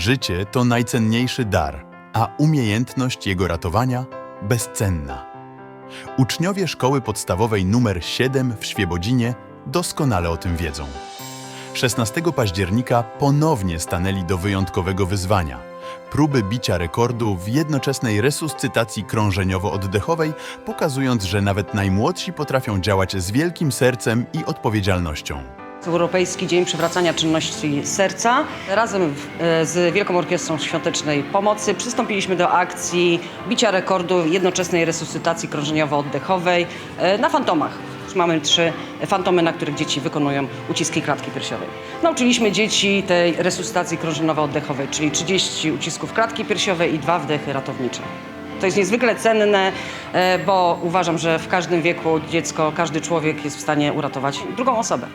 Życie to najcenniejszy dar, a umiejętność jego ratowania bezcenna. Uczniowie szkoły podstawowej numer 7 w Świebodzinie doskonale o tym wiedzą. 16 października ponownie stanęli do wyjątkowego wyzwania próby bicia rekordu w jednoczesnej resuscytacji krążeniowo-oddechowej, pokazując, że nawet najmłodsi potrafią działać z wielkim sercem i odpowiedzialnością. Europejski Dzień Przywracania Czynności Serca. Razem e, z Wielką Orkiestrą Świątecznej Pomocy przystąpiliśmy do akcji bicia rekordu jednoczesnej resuscytacji krążeniowo-oddechowej e, na fantomach. Mamy trzy fantomy, na których dzieci wykonują uciski klatki piersiowej. Nauczyliśmy dzieci tej resuscytacji krążeniowo-oddechowej, czyli 30 ucisków klatki piersiowej i dwa wdechy ratownicze. To jest niezwykle cenne, e, bo uważam, że w każdym wieku dziecko, każdy człowiek jest w stanie uratować drugą osobę.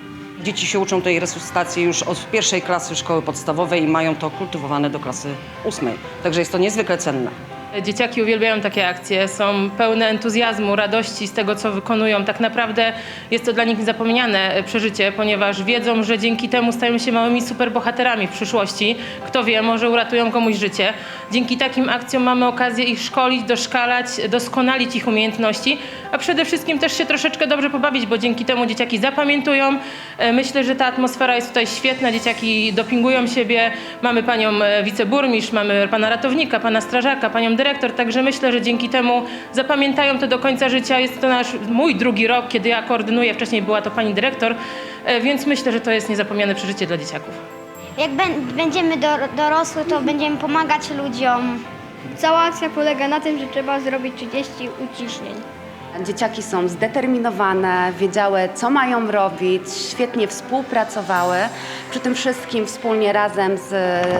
Dzieci się uczą tej resuscytacji już od pierwszej klasy szkoły podstawowej i mają to kultywowane do klasy ósmej. Także jest to niezwykle cenne. Dzieciaki uwielbiają takie akcje, są pełne entuzjazmu, radości z tego, co wykonują. Tak naprawdę jest to dla nich niezapomniane e, przeżycie, ponieważ wiedzą, że dzięki temu stają się małymi superbohaterami w przyszłości. Kto wie, może uratują komuś życie. Dzięki takim akcjom mamy okazję ich szkolić, doszkalać, doskonalić ich umiejętności, a przede wszystkim też się troszeczkę dobrze pobawić, bo dzięki temu dzieciaki zapamiętują. E, Myślę, że ta atmosfera jest tutaj świetna, dzieciaki dopingują siebie. Mamy panią e, wiceburmistrz, mamy pana ratownika, pana strażaka, panią dyrektor, także myślę, że dzięki temu zapamiętają to do końca życia. Jest to nasz, mój drugi rok, kiedy ja koordynuję, wcześniej była to pani dyrektor, e, więc myślę, że to jest niezapomniane przeżycie dla dzieciaków. Jak bę- będziemy dor dorosły, to będziemy pomagać ludziom. Cała akcja polega na tym, że trzeba zrobić 30 uciśnień. Dzieciaki są zdeterminowane, wiedziały, co mają robić, świetnie współpracowały. Przy tym wszystkim wspólnie razem z,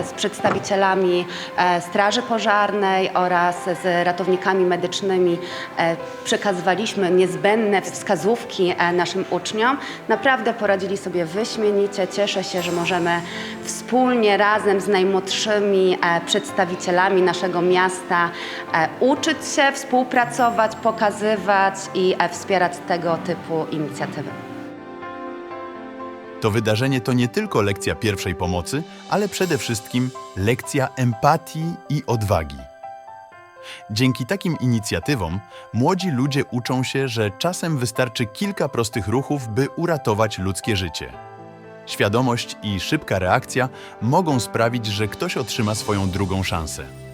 z przedstawicielami e, Straży Pożarnej oraz z ratownikami medycznymi e, przekazywaliśmy niezbędne wskazówki e, naszym uczniom. Naprawdę poradzili sobie wyśmienicie. Cieszę się, że możemy wspólnie razem z najmłodszymi przedstawicielami naszego miasta uczyć się, współpracować, pokazywać i e, wspierać tego typu inicjatywy. To wydarzenie to nie tylko lekcja pierwszej pomocy, ale przede wszystkim lekcja empatii i odwagi. Dzięki takim inicjatywom młodzi ludzie uczą się, że czasem wystarczy kilka prostych ruchów, by uratować ludzkie życie. Świadomość i szybka reakcja mogą sprawić, że ktoś otrzyma swoją drugą szansę.